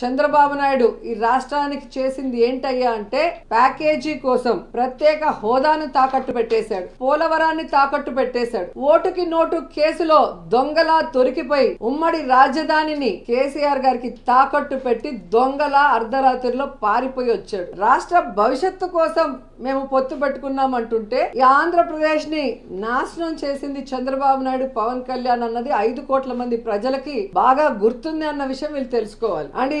చంద్రబాబు నాయుడు ఈ రాష్ట్రానికి చేసింది ఏంటయ్యా అంటే ప్యాకేజీ కోసం ప్రత్యేక హోదాను తాకట్టు పెట్టేశాడు. పోలవరాన్ని తాకట్టు పెట్టేశాడు. ఓటుకి నోటు కేసులో దొంగలా తొరికిపోయి ఉమ్మడి రాజధానిని కేసీఆర్ గారికి తాకట్టు పెట్టి దొంగలా అర్ధరాత్రిలో పారిపోయి వచ్చాడు. రాష్ట్ర భవిష్యత్తు కోసం మేము పొత్తు పెట్టుకున్నాం అంటుంటే ఈ ఆంధ్రప్రదేశ్ని నాశనం చేసింది చంద్రబాబు నాయుడు పవన్ కళ్యాణ్ అన్నది ఐదు కోట్ల మంది ప్రజలకి బాగా గుర్తుంది అన్న విషయం వీళ్ళు తెలుసుకోవాలి. అండ్ ఈ